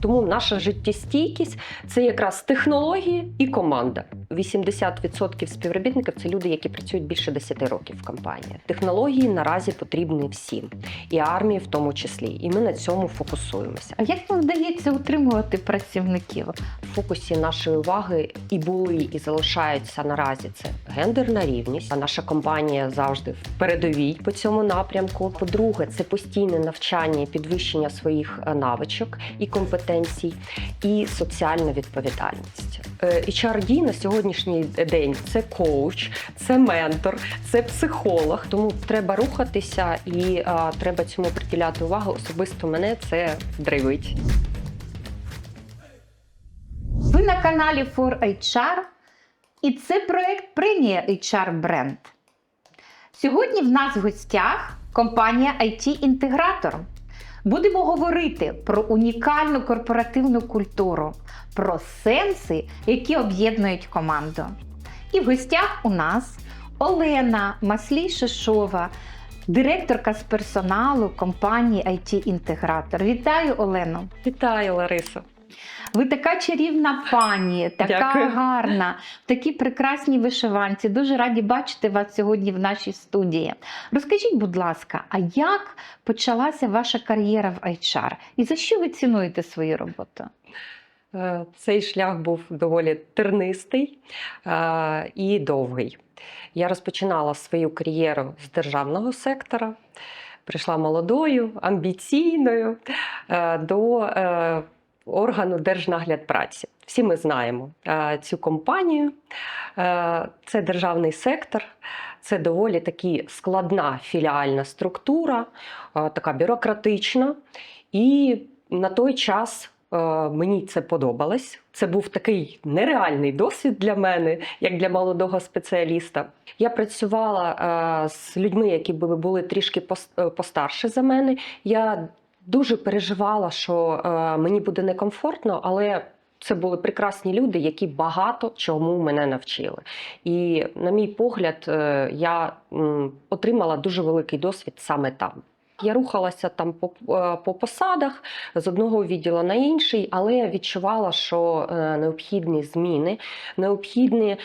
Тому наша життєстійкість це якраз технології і команда. 80% співробітників це люди, які працюють більше 10 років в компанії. Технології наразі потрібні всім, і армії в тому числі. І ми на цьому фокусуємося. А як вам вдається утримувати працівників? В фокусі нашої уваги і були, і залишаються наразі це гендерна рівність. А наша компанія завжди в передовій по цьому напрямку. По-друге, це постійне навчання і підвищення своїх е, навичок і компетенцій, і соціальна відповідальність. Е, HRD на сьогоднішній день це коуч, це ментор, це психолог. Тому треба рухатися і е, треба цьому приділяти увагу. Особисто мене це драйвить. Ви на каналі For HR, і це проект премія HR Бренд. Сьогодні в нас в гостях компанія IT-інтегратор. Будемо говорити про унікальну корпоративну культуру, про сенси, які об'єднують команду. І в гостях у нас Олена Маслій Шишова, директорка з персоналу компанії IT-інтегратор. Вітаю, Олено! Вітаю, Ларисо. Ви така чарівна пані, така Дякую. гарна, в такій прекрасній вишиванці. Дуже раді бачити вас сьогодні в нашій студії. Розкажіть, будь ласка, а як почалася ваша кар'єра в HR? І за що ви цінуєте свою роботу? Е, Цей шлях був доволі тернистий е, і довгий. Я розпочинала свою кар'єру з державного сектора, прийшла молодою, амбіційною е, до органу Держнагляд праці. Всі ми знаємо е, цю компанію. Е, Це державний сектор, це доволі таки складна філіальна структура, е, така бюрократична. І на той час мені це подобалось. Це був такий нереальний досвід для мене, як для молодого спеціаліста. Я працювала з людьми, які були, трішки пос- постарше за мене. Я дуже переживала, що е, мені буде некомфортно, але це були прекрасні люди, які багато чому мене навчили. І, на мій погляд, е, я отримала дуже великий досвід саме там. Я рухалася там по, е, по посадах з одного відділу на інший, але я відчувала, що е, необхідні зміни, необхідні е,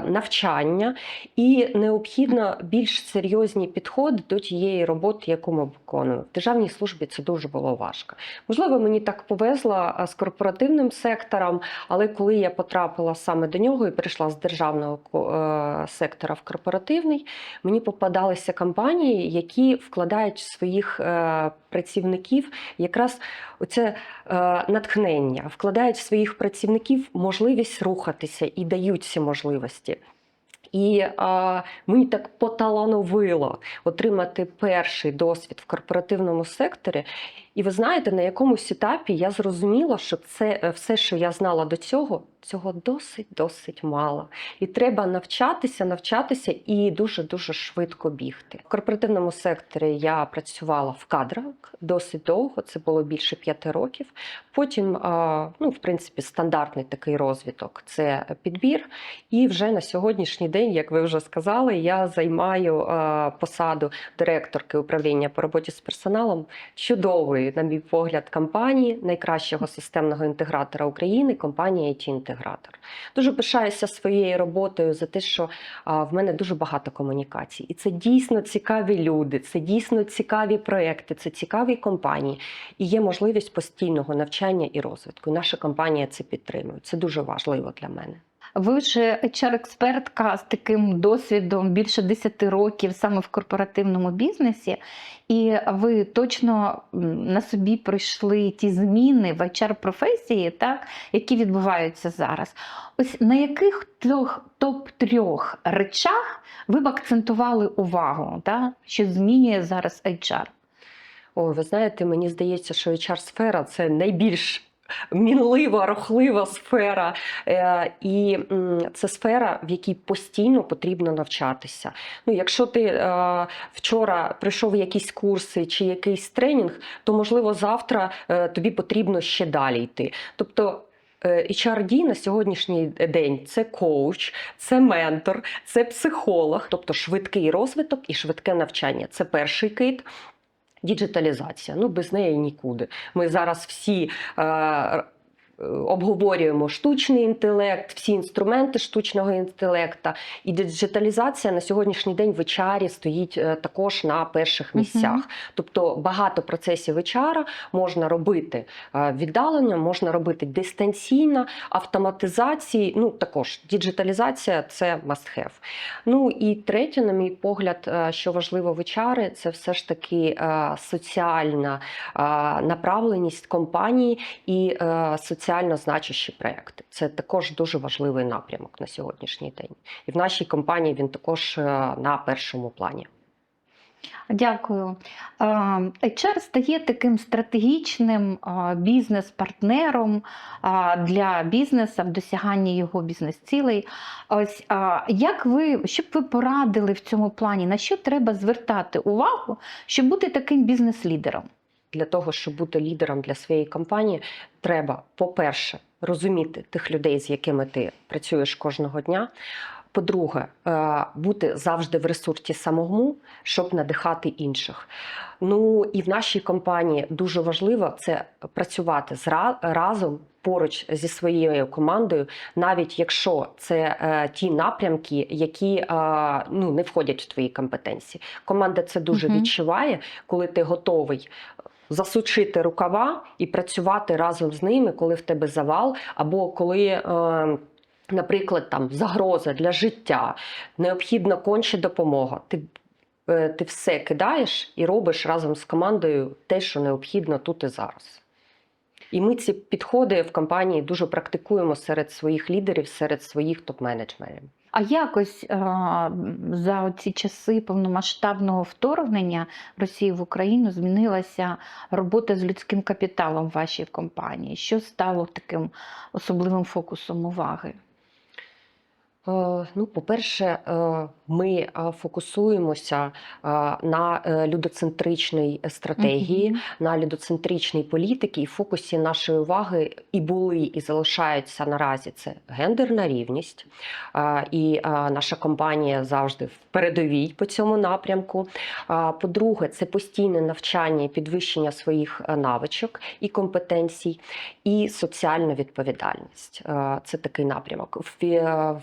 навчання і необхідно більш серйозні підходи до тієї роботи, яку ми виконуємо. В державній службі це дуже було важко. Можливо, мені так повезло з корпоративним сектором, але коли я потрапила саме до нього і перейшла з державного сектора в корпоративний, мені попадалися компанії, які вкладають своїх е, працівників якраз оце е, натхнення, вкладають в своїх працівників можливість рухатися і дають ці можливості. І а, мені так поталановило отримати перший досвід в корпоративному секторі. І ви знаєте, на якомусь етапі я зрозуміла, що це е, все, що я знала до цього, цього досить досить мало. І треба навчатися, навчатися і дуже дуже швидко бігти. В корпоративному секторі я працювала в кадрах досить довго, це було більше п'яти років. Потім, ну, в принципі, стандартний такий розвиток це підбір. І вже на сьогоднішній день, як ви вже сказали, я займаю посаду директорки управління по роботі з персоналом чудової, на мій погляд, компанії, найкращого системного інтегратора України, компанії IT інтегратор Дуже пишаюся своєю роботою за те, що в мене дуже багато комунікацій, і це дійсно цікаві люди, це дійсно цікаві проекти, це цікаві компанії, і є можливість постійного навчання і розвитку. Наша компанія це підтримує. Це дуже важливо для мене. Ви ж HR-експертка з таким досвідом більше 10 років саме в корпоративному бізнесі, і ви точно на собі пройшли ті зміни в HR-професії, так, які відбуваються зараз. Ось на яких трьох топ-трьох речах ви б акцентували увагу, так, що змінює зараз HR? Ой, ви знаєте, мені здається, що HR-сфера це найбільш мінлива, рухлива сфера. Е, І це сфера, в якій постійно потрібно навчатися. Ну, якщо ти е, вчора прийшов якісь курси чи якийсь тренінг, то можливо завтра е, тобі потрібно ще далі йти. Тобто. HRD на сьогоднішній день це коуч, це ментор, це психолог, тобто швидкий розвиток і швидке навчання. Це перший кит. Діджиталізація, ну без неї нікуди. Ми зараз всі е, обговорюємо штучний інтелект, всі інструменти штучного інтелекту. І диджиталізація на сьогоднішній день в HR стоїть е, також на перших місцях. Тобто багато процесів HR можна робити е, віддалено, можна робити дистанційно, автоматизації. Ну також діджиталізація це must have. Ну і третє, на мій погляд, е, що важливо в HR, це все ж таки соціальна направленість компанії і е, соціально значущі проекти. Це також дуже важливий напрямок на сьогоднішній день. І в нашій компанії він також е, на першому плані. Дякую. Е, HR стає таким стратегічним е, бізнес-партнером для бізнесу в досяганні його бізнес-цілей. Ось як ви, що б ви порадили в цьому плані? На що треба звертати увагу, щоб бути таким бізнес-лідером? Для того, щоб бути лідером для своєї компанії, треба, по-перше, розуміти тих людей, з якими ти працюєш кожного дня. По-друге, е, бути завжди в ресурсі самому, щоб надихати інших. Ну і в нашій компанії дуже важливо це працювати зра- разом поруч зі своєю командою, навіть якщо це е, ті напрямки, які е, ну, не входять в твої компетенції. Команда це дуже Мгм. відчуває, коли ти готовий засучити рукава і працювати разом з ними, коли в тебе завал, або коли. Е, Наприклад, там загроза для життя, необхідна конче допомога. Ти, е, ти все кидаєш і робиш разом з командою те, що необхідно тут і зараз. І ми ці підходи в компанії дуже практикуємо серед своїх лідерів, серед своїх топ-менеджерів. А якось е, за ці часи повномасштабного вторгнення Росії в Україну змінилася робота з людським капіталом вашій компанії? Що стало таким особливим фокусом уваги? Е, Ну, по-перше, е, ми е, фокусуємося на людоцентричній стратегії, Мгм. на людоцентричній політиці, і фокусі нашої уваги і були, і залишаються наразі це гендерна рівність. І наша компанія завжди в передовій по цьому напрямку. По-друге, це постійне навчання і підвищення своїх навичок і компетенцій, і соціальна відповідальність. Це такий напрямок. В-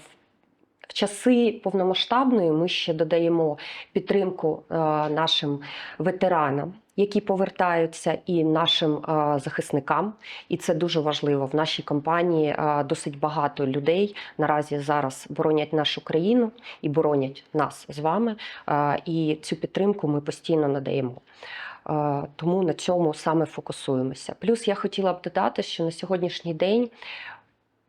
часи повномасштабної ми ще додаємо підтримку е, нашим ветеранам, які повертаються, і нашим е, захисникам. І це дуже важливо. В нашій компанії е, досить багато людей наразі зараз боронять нашу країну і боронять нас з вами. Е, І цю підтримку ми постійно надаємо. Е, Тому на цьому саме фокусуємося. Плюс я хотіла б додати, що на сьогоднішній день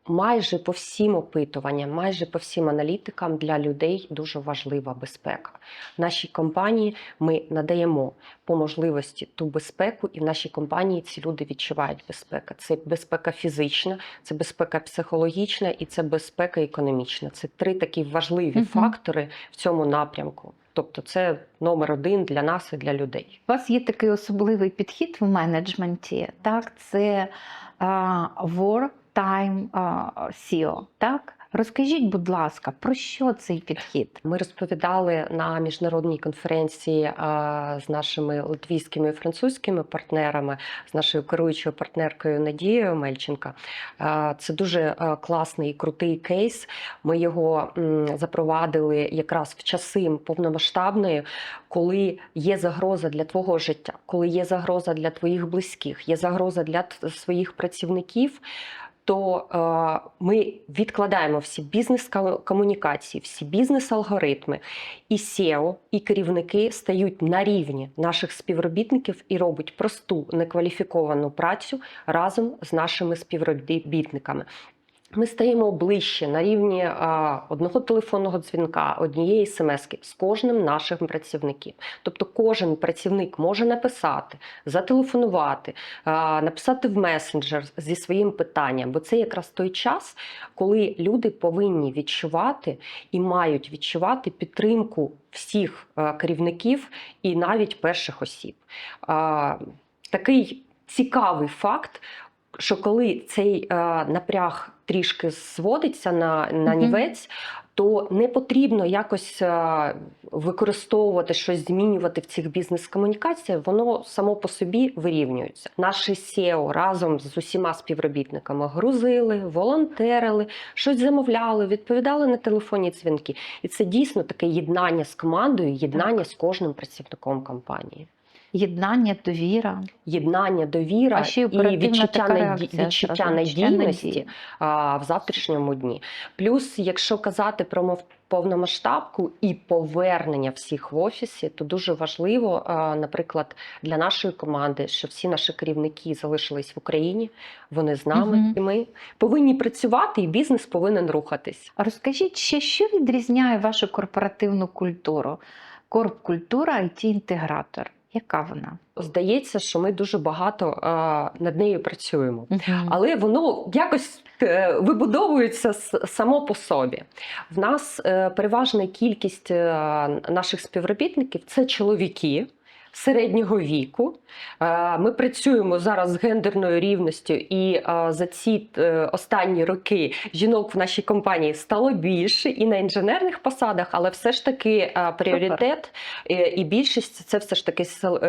майже по всім опитуванням, майже по всім аналітикам для людей дуже важлива безпека. В нашій компанії ми надаємо по можливості ту безпеку, і в нашій компанії ці люди відчувають безпеку. Це безпека фізична, це безпека психологічна і це безпека економічна. Це три такі важливі Мгм. фактори в цьому напрямку. Тобто, це номер один для нас і для людей. У вас є такий особливий підхід в менеджменті, так? Це а, War Time SEO, так? Розкажіть, будь ласка, про що цей підхід? Ми розповідали на міжнародній конференції з нашими латвійськими і французькими партнерами, з нашою керуючою партнеркою Надією Мельченко. А, Це дуже класний і крутий кейс. Ми його запровадили якраз в часи повномасштабної, коли є загроза для твого життя, коли є загроза для твоїх близьких, є загроза для своїх працівників то е, ми відкладаємо всі бізнес-комунікації, всі бізнес-алгоритми, і SEO, і керівники стають на рівні наших співробітників і роблять просту некваліфіковану працю разом з нашими співробітниками. Ми стаємо ближче на рівні а, одного телефонного дзвінка, однієї смски з кожним нашим працівником. Тобто кожен працівник може написати, зателефонувати, а, написати в месенджер зі своїм питанням, бо це якраз той час, коли люди повинні відчувати і мають відчувати підтримку всіх а, керівників і навіть перших осіб. А, Такий цікавий факт, що коли цей е, напряг трішки зводиться на, на нівець, то не потрібно якось е, використовувати щось, змінювати в цих бізнес-комунікаціях, воно само по собі вирівнюється. Наші SEO разом з усіма співробітниками грузили, волонтерили, щось замовляли, відповідали на телефонні дзвінки. І це дійсно таке єднання з командою, єднання з кожним працівником компанії. Єднання, довіра. Єднання, довіра А ще і відчуття, наді... відчуття надійності а, в завтрашньому дні. Плюс, якщо казати про мов- повномасштабку і повернення всіх в офісі, то дуже важливо, а, наприклад, для нашої команди, що всі наші керівники залишились в Україні, вони з нами, Мгм. і ми повинні працювати, і бізнес повинен рухатись. Розкажіть ще, що відрізняє вашу корпоративну культуру? Корп-культура IT-інтегратор. Яка вона? Здається, що ми дуже багато а, над нею працюємо. Але воно якось е, вибудовується само по собі. В нас е, переважна кількість е, наших співробітників це чоловіки. Середнього віку Е, ми працюємо зараз з гендерною рівністю, і е, за ці е, останні роки жінок в нашій компанії стало більше і на інженерних посадах, але все ж таки пріоритет і більшість це все ж таки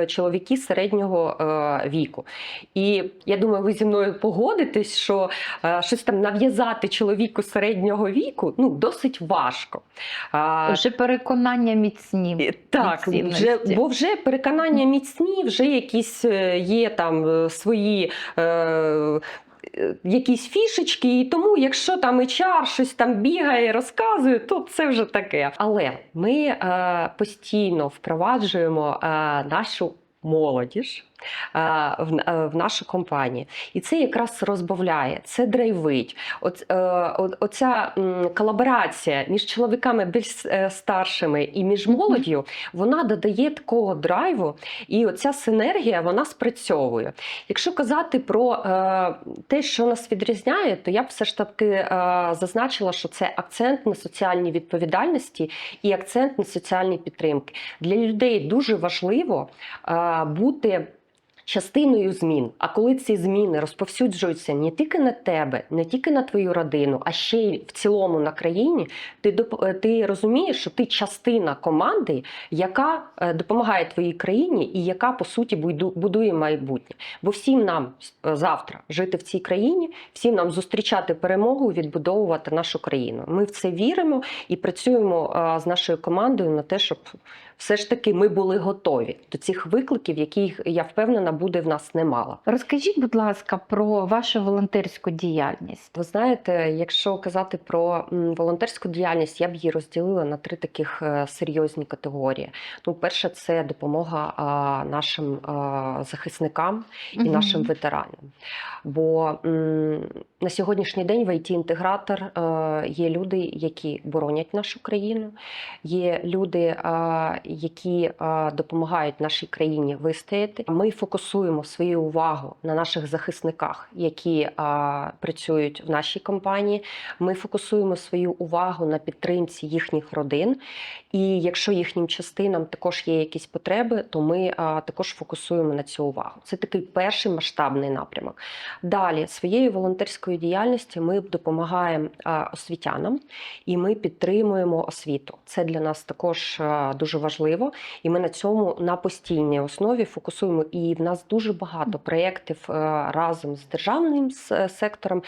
чоловіки середнього віку. І я думаю, ви зі мною погодитесь, що щось там нав'язати чоловіку середнього віку ну досить важко. Вже переконання міцні. Так, від вже, бо вже переконання міцні, вже якісь е, є там е, свої. Е, е, Якісь фішечки, і тому, якщо там HR щось там бігає, розказує, то це вже таке. Але ми е, постійно впроваджуємо е, нашу молодіж в, в нашу компанію. І це якраз розбавляє, це драйвить. От, е, оця колаборація між чоловіками більш е, старшими і між молоддю, вона додає такого драйву, і оця синергія вона спрацьовує. Якщо казати про е, те, що нас відрізняє, то я б все ж таки зазначила, що це акцент на соціальній відповідальності і акцент на соціальній підтримки. Для людей дуже важливо бути. Частиною змін, а коли ці зміни розповсюджуються не тільки на тебе, не тільки на твою родину, а ще й в цілому на країні, ти е, ти розумієш, що ти частина команди, яка е, допомагає твоїй країні і яка по суті будує майбутнє. Бо всім нам е, завтра жити в цій країні, всім нам зустрічати перемогу, відбудовувати нашу країну. Ми в це віримо і працюємо з нашою командою на те, щоб все ж таки ми були готові до цих викликів, яких я впевнена буде в нас немало. Розкажіть, будь ласка, про вашу волонтерську діяльність. Ви знаєте, якщо казати про волонтерську діяльність, я б її розділила на три таких е, серйозні категорії. Ну, перше, це допомога нашим захисникам і Мгм. нашим ветеранам. Бо на сьогоднішній день в IT-інтегратор е, є люди, які боронять нашу країну, є люди, е, які е, допомагають нашій країні вистояти. Ми фокусуємо свою увагу на наших захисниках, які працюють в нашій компанії. Ми фокусуємо свою увагу на підтримці їхніх родин. І якщо їхнім частинам також є якісь потреби, то ми також фокусуємо на цю увагу. Це такий перший масштабний напрямок. Далі своєю волонтерською діяльністю ми допомагаємо освітянам і ми підтримуємо освіту. Це для нас також дуже важливо, і ми на цьому на постійній основі фокусуємо. І в нас дуже багато проєктів разом з державним сектором,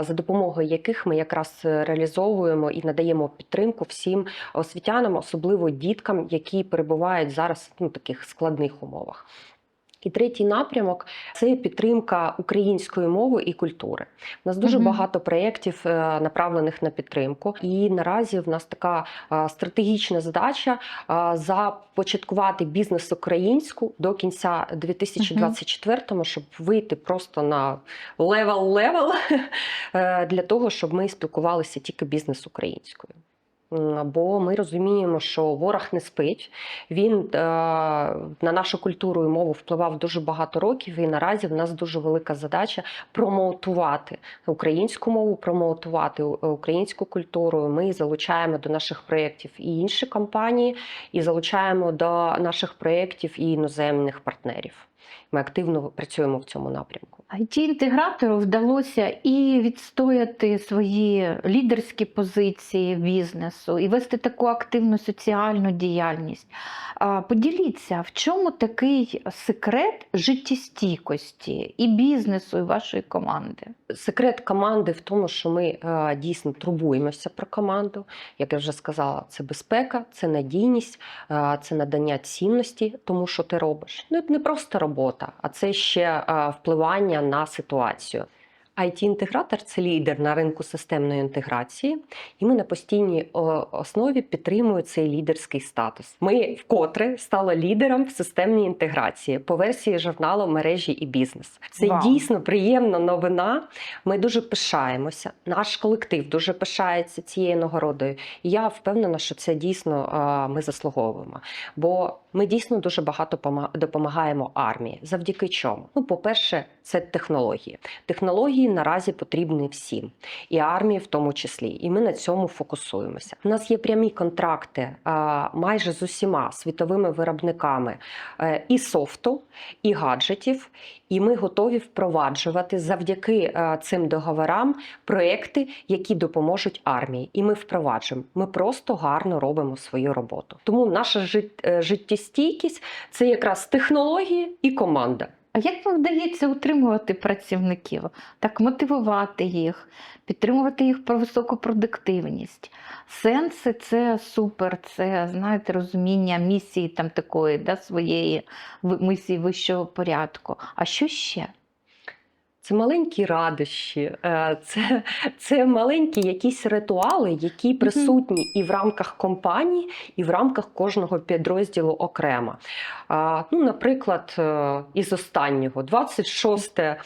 за допомогою яких ми якраз реалізовуємо і надаємо підтримку всім освітянам, особливо діткам, які перебувають зараз ну, таких складних умовах. І третій напрямок це підтримка української мови і культури. У нас дуже Мгм. багато проєктів е, направлених на підтримку. І наразі в нас така е, стратегічна задача е, започаткувати бізнес українську до кінця 2024-му, щоб вийти просто на левел-левел для того, щоб ми спілкувалися тільки бізнес українською. Бо ми розуміємо, що ворог не спить. Він е, на нашу культуру і мову впливав дуже багато років, і наразі в нас дуже велика задача промоутувати українську мову, промоутувати українську культуру. Ми залучаємо до наших проєктів і інші компанії, і залучаємо до наших проєктів і іноземних партнерів. Ми активно працюємо в цьому напрямку. IT-інтегратору вдалося і відстояти свої лідерські позиції бізнесу, і вести таку активну соціальну діяльність. Поділіться, в чому такий секрет життєстійкості і бізнесу, і вашої команди? Секрет команди в тому, що ми е, дійсно турбуємося про команду. Як я вже сказала, це безпека, це надійність, е, це надання цінності тому, що ти робиш. Ну, не просто робота, а це ще впливання на ситуацію. IT-інтегратор це лідер на ринку системної інтеграції, і ми на постійній основі підтримуємо цей лідерський статус. Ми вкотре стали лідером в системній інтеграції по версії журналу мережі і бізнес. Це Вау. дійсно приємна новина. Ми дуже пишаємося. Наш колектив дуже пишається цією нагородою. І я впевнена, що це дійсно ми заслуговуємо. Бо ми дійсно дуже багато допомагаємо армії. Завдяки чому? Ну, по-перше, це технології. Технології наразі потрібні всім, і армії в тому числі. І ми на цьому фокусуємося. У нас є прямі контракти майже з усіма світовими виробниками е, і софту, і гаджетів. І ми готові впроваджувати завдяки е, цим договорам проекти, які допоможуть армії. І ми впроваджуємо. Ми просто гарно робимо свою роботу. Тому наша е, життєстійкість це якраз технології і команда. А як вам вдається утримувати працівників, так мотивувати їх, підтримувати їх про високу продуктивність? Сенси це супер, це знаєте, розуміння місії там такої, да, своєї місії вищого порядку. А що ще? Це маленькі радощі, е, це, це маленькі якісь ритуали, які присутні і в рамках компанії, і в рамках кожного підрозділу окремо. Ну, наприклад, е, із останнього, 26 е,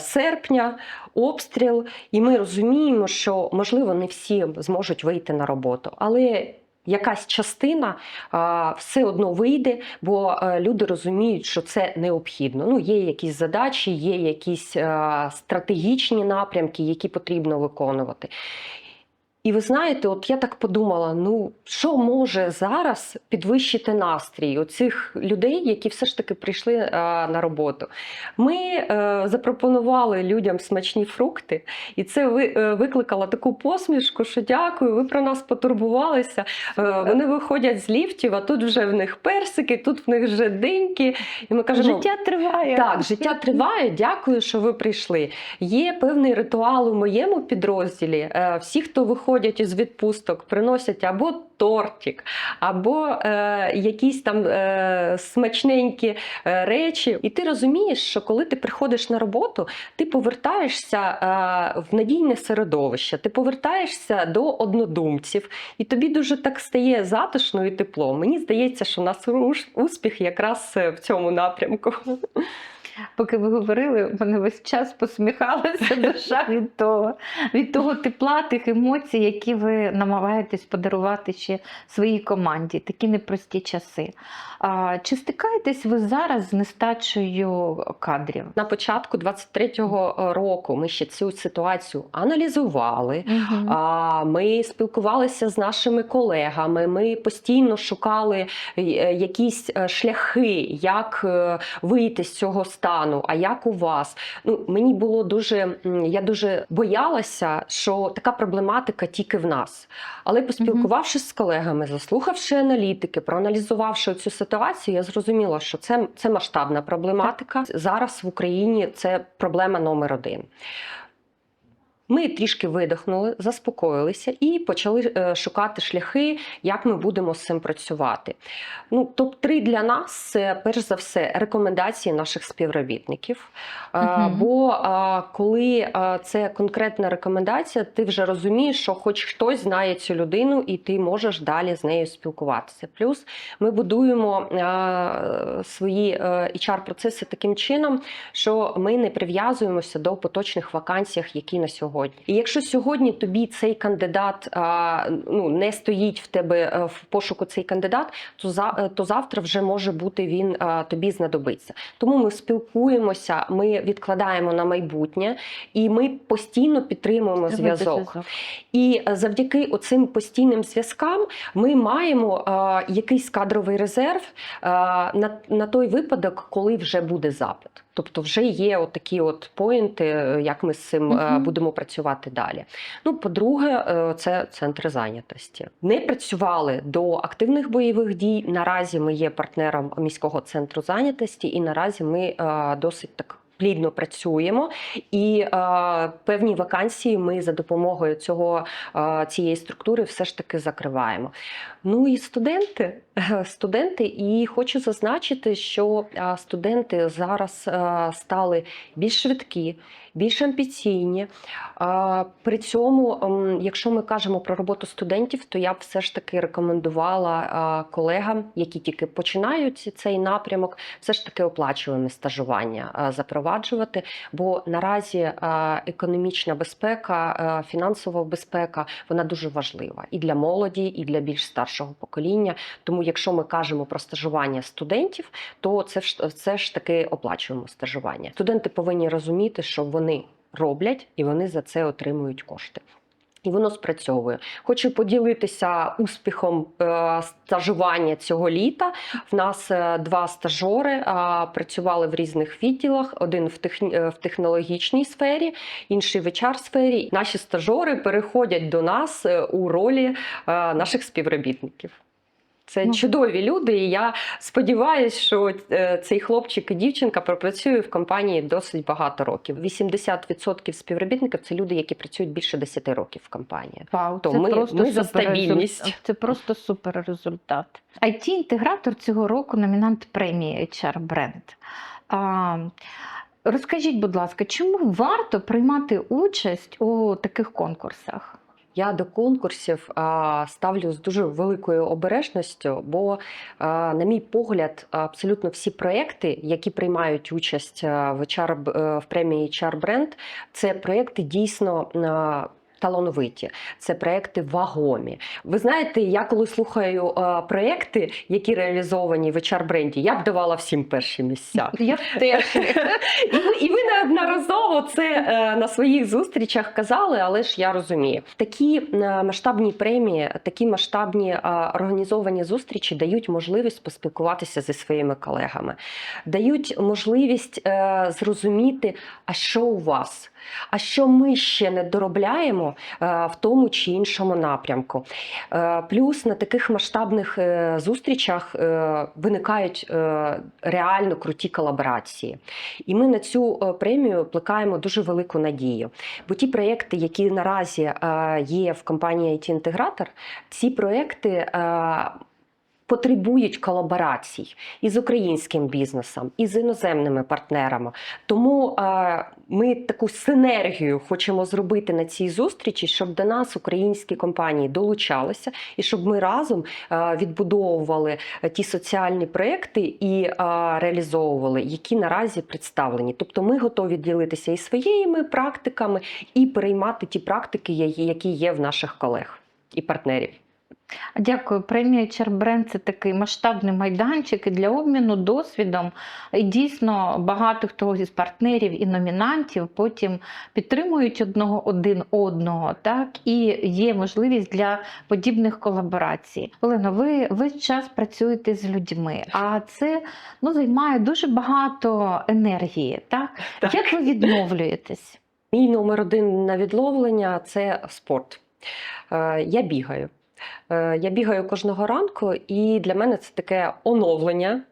серпня, обстріл, і ми розуміємо, що можливо не всі зможуть вийти на роботу, але якась частина а, все одно вийде, бо а, люди розуміють, що це необхідно. Ну, є якісь задачі, є якісь а, стратегічні напрямки, які потрібно виконувати. І ви знаєте, от я так подумала: ну що може зараз підвищити настрій у цих людей, які все ж таки прийшли е, на роботу? Ми е, запропонували людям смачні фрукти, і це ви, е, викликало таку посмішку, що дякую, ви про нас потурбувалися. Е, вони виходять з ліфтів, а тут вже в них персики, тут в них вже диньки. І ми кажемо, Життя триває. так, життя триває. Дякую, що ви прийшли. Є певний ритуал у моєму підрозділі. Е, Всі, хто виходять із відпусток, приносять або тортик, або е, якісь там е, смачненькі е, речі. І ти розумієш, що коли ти приходиш на роботу, ти повертаєшся е, в надійне середовище, ти повертаєшся до однодумців, і тобі дуже так стає затишно і тепло. Мені здається, що у нас успіх якраз е, в цьому напрямку. Поки ви говорили, в мене весь час посміхалася душа від того, від того тепла, тих емоцій, які ви намагаєтесь подарувати ще своїй команді, такі непрості часи. А, чи стикаєтесь ви зараз з нестачею кадрів? На початку 23-го року ми ще цю ситуацію аналізували. А, Ми спілкувалися з нашими колегами. Ми постійно шукали е, якісь е, шляхи, як е, вийти з цього стану. А як у вас? Ну мені було дуже я дуже боялася, що така проблематика тільки в нас. Але поспілкувавшись з колегами, заслухавши аналітики, проаналізувавши цю ситуацію, я зрозуміла, що це, це масштабна проблематика. Зараз в Україні це проблема номер один. Ми трішки видихнули, заспокоїлися і почали е, шукати шляхи, як ми будемо з цим працювати. Ну, топ-3 для нас це перш за все рекомендації наших співробітників. Е, Мгм. Бо е, коли е, це конкретна рекомендація, ти вже розумієш, що хоч хтось знає цю людину, і ти можеш далі з нею спілкуватися. Плюс ми будуємо е, свої HR-процеси таким чином, що ми не прив'язуємося до поточних вакансій, які на сьогодні. І якщо сьогодні тобі цей кандидат а, ну, не стоїть в тебе е, в пошуку цей кандидат, то за е, то завтра вже може бути він а, тобі знадобиться. Тому ми спілкуємося, ми відкладаємо на майбутнє, і ми постійно підтримуємо зв'язок. І е, завдяки оцим постійним зв'язкам ми маємо е, якийсь кадровий резерв е, на, на той випадок, коли вже буде запит. Тобто вже є от такі от поінти, е, як ми з цим Мгм. будемо працювати далі. Ну, по-друге, е, це центри зайнятості. Не працювали до активних бойових дій. Наразі ми є партнером міського центру зайнятості, і наразі ми досить так. Плідно працюємо, і е, певні вакансії ми за допомогою цього е, цієї структури все ж таки закриваємо. Ну і студенти, студенти, і хочу зазначити, що студенти зараз стали більш швидкі, більш амбіційні. При цьому, якщо ми кажемо про роботу студентів, то я б все ж таки рекомендувала колегам, які тільки починають цей напрямок, все ж таки оплачувані стажування запроваджувати. Бо наразі економічна безпека, фінансова безпека вона дуже важлива і для молоді, і для більш старшого покоління. Тому, якщо ми кажемо про стажування студентів, то це ж це ж таки оплачуємо стажування. Студенти повинні розуміти, що вони роблять і вони за це отримують кошти. І воно спрацьовує. Хочу поділитися успіхом е, стажування цього літа. В нас е, два стажори працювали в різних відділах: один в, е, технологічній сфері, інший в HR сфері. Наші стажори переходять до нас у ролі наших співробітників. Це Ну. чудові люди, і я сподіваюся, що е, цей хлопчик і дівчинка пропрацює в компанії досить багато років. 80% співробітників це люди, які працюють більше 10 років в компанії. Вау, То це ми- просто ми за стабільність. Це просто супер результат. it інтегратор цього року номінант премії HR Бренд. А, розкажіть, будь ласка, чому варто приймати участь у таких конкурсах? Я до конкурсів ставлю з дуже великою обережністю, бо, на мій погляд, абсолютно всі проекти, які приймають участь в, HR, е, в премії HR Brand, це проекти дійсно. Талановиті, це проекти вагомі. Ви знаєте, я коли слухаю е, проекти, які реалізовані в HR бренді, я б давала всім перші місця. Я теж. І ви, неодноразово це е, на своїх зустрічах казали, але ж я розумію. Такі е, масштабні премії, такі масштабні е, організовані зустрічі дають можливість поспілкуватися зі своїми колегами, дають можливість зрозуміти, а що у вас. А що ми ще не доробляємо е, в тому чи іншому напрямку? Е, Плюс на таких масштабних е, зустрічах виникають реально круті колаборації. І ми на цю премію плекаємо дуже велику надію. Бо ті проєкти, які наразі є в компанії IT Інтегратор, ці проєкти. Потребують колаборацій із українським бізнесом, і з іноземними партнерами. Тому е, ми таку синергію хочемо зробити на цій зустрічі, щоб до нас українські компанії долучалися, і щоб ми разом е, відбудовували ті соціальні проекти і е, реалізовували, які наразі представлені. Тобто ми готові ділитися і своїми практиками, і переймати ті практики, які є в наших колег і партнерів. Дякую. Премія Бренд це такий масштабний майданчик і для обміну досвідом. І дійсно багато хто із партнерів і номінантів потім підтримують одного один одного, так і є можливість для подібних колаборацій. Олено, ви весь час працюєте з людьми, а це ну, займає дуже багато енергії. Так? Так. Як ви відновлюєтесь? Мій номер один на відловлення це спорт. Е, Я бігаю. Е, Я бігаю кожного ранку, і для мене це таке оновлення.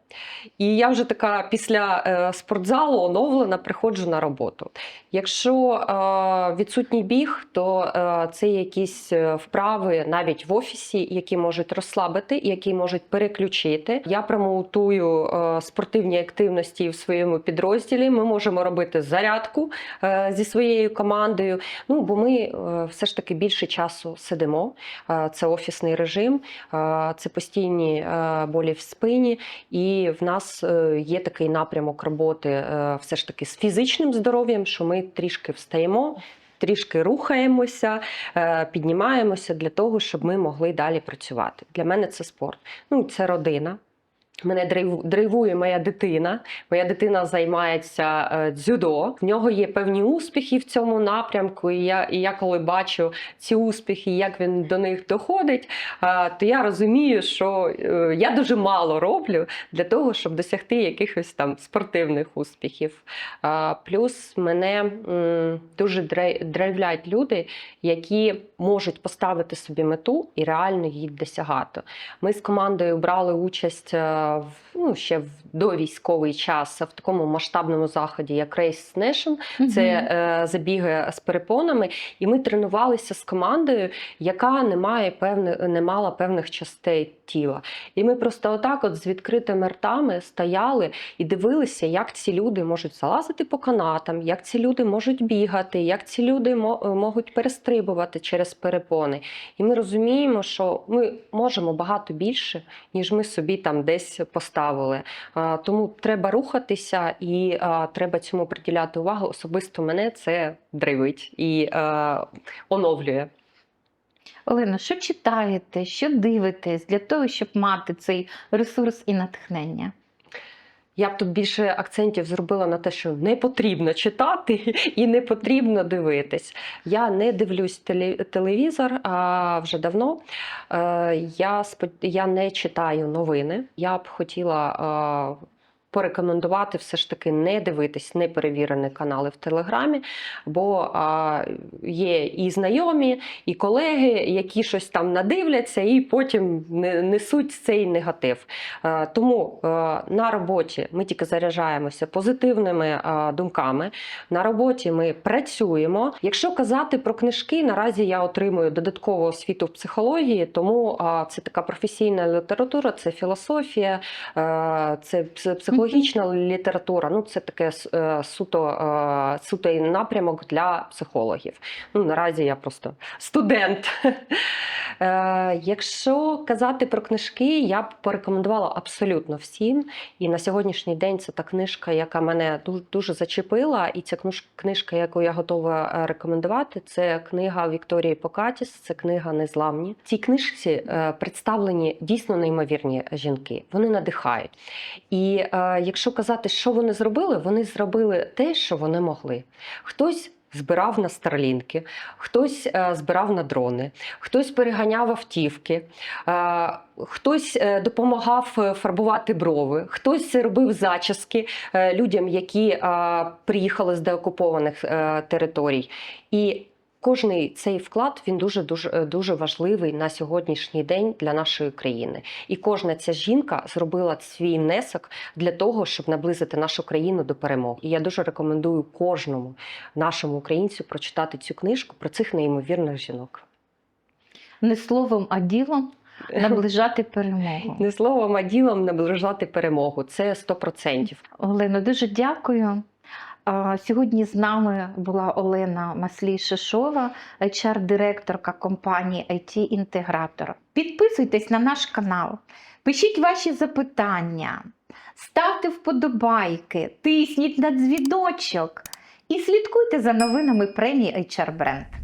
І я вже така після е, спортзалу оновлена приходжу на роботу. Якщо е, відсутній біг, то е, це якісь вправи навіть в офісі, які можуть розслабити, які можуть переключити. Я промоутую спортивні активності в своєму підрозділі. Ми можемо робити зарядку зі своєю командою. Ну бо ми все ж таки більше часу сидимо. Це офісний режим, це постійні болі в спині, і в нас е, є такий напрямок роботи е, все ж таки з фізичним здоров'ям, що ми трішки встаємо. Трішки рухаємося, е, піднімаємося для того, щоб ми могли далі працювати. Для мене це спорт. Ну, це родина. Мене драйву- драйвує моя дитина. Моя дитина займається е, дзюдо. В нього є певні успіхи в цьому напрямку. І я, і я коли бачу ці успіхи, як він до них доходить, е, то я розумію, що е, я дуже мало роблю для того, щоб досягти якихось там спортивних успіхів. Плюс мене дуже драй- драйвлять люди, які можуть поставити собі мету і реально її досягати. Ми з командою брали участь в ну, ще в довійськовий час в такому масштабному заході, як Race Nation. Це е, забіги з перепонами, і ми тренувалися з командою, яка не має певни, не мала певних частей тіла. І ми просто отак, от з відкритими ртами стояли і дивилися, як ці люди можуть залазити по канатам, як ці люди можуть бігати, як ці люди мо- можуть перестрибувати через перепони. І ми розуміємо, що ми можемо багато більше, ніж ми собі там десь поставили. Тому треба рухатися і треба цьому приділяти увагу. Особисто мене це драйвить і е, оновлює. Олено, що читаєте, що дивитесь для того, щоб мати цей ресурс і натхнення? Я б тут більше акцентів зробила на те, що не потрібно читати і не потрібно дивитись. Я не дивлюсь телевізор а, вже давно. Е, Я, не читаю новини. Я б хотіла. Порекомендувати все ж таки не дивитись неперевірені канали в Телеграмі, бо а, є і знайомі, і колеги, які щось там надивляться, і потім не- несуть цей негатив. Е, Тому е, на роботі ми тільки заряджаємося позитивними е, думками. На роботі ми працюємо. Якщо казати про книжки, наразі я отримую додаткову освіту в психології, тому е, це така професійна література, це філософія, е, це пс- психологічна література. Ну це таке е, суто, е, суто напрямок для психологів. Ну наразі я просто студент. Е, Якщо казати про книжки, я б порекомендувала абсолютно всім. І на сьогоднішній день це та книжка, яка мене дуже, зачепила. І ця книжка, яку я готова рекомендувати, це книга Вікторії Покатіс, це книга Незламні. В цій книжці представлені дійсно неймовірні жінки. Вони надихають. І е, якщо казати, що вони зробили, вони зробили те, що вони могли. Хтось. Збирав на старлінки, хтось е, збирав на дрони, хтось переганяв автівки, е, хтось е, допомагав фарбувати брови, хтось робив зачіски людям, які приїхали з деокупованих територій. І кожний цей вклад він дуже дуже е, дуже важливий на сьогоднішній день для нашої країни. І кожна ця жінка зробила свій внесок для того, щоб наблизити нашу країну до перемоги. І я дуже рекомендую кожному нашому українцю прочитати цю книжку про цих неймовірних жінок. Не словом, а ділом наближати перемогу. Не словом, а ділом наближати перемогу. Це 100%. Олено, дуже дякую. Сьогодні з нами була Олена Маслій-Шишова, HR-директорка компанії IT-інтегратор. Підписуйтесь на наш канал, пишіть ваші запитання, ставте вподобайки, тисніть на дзвіночок і слідкуйте за новинами премії HR Brand.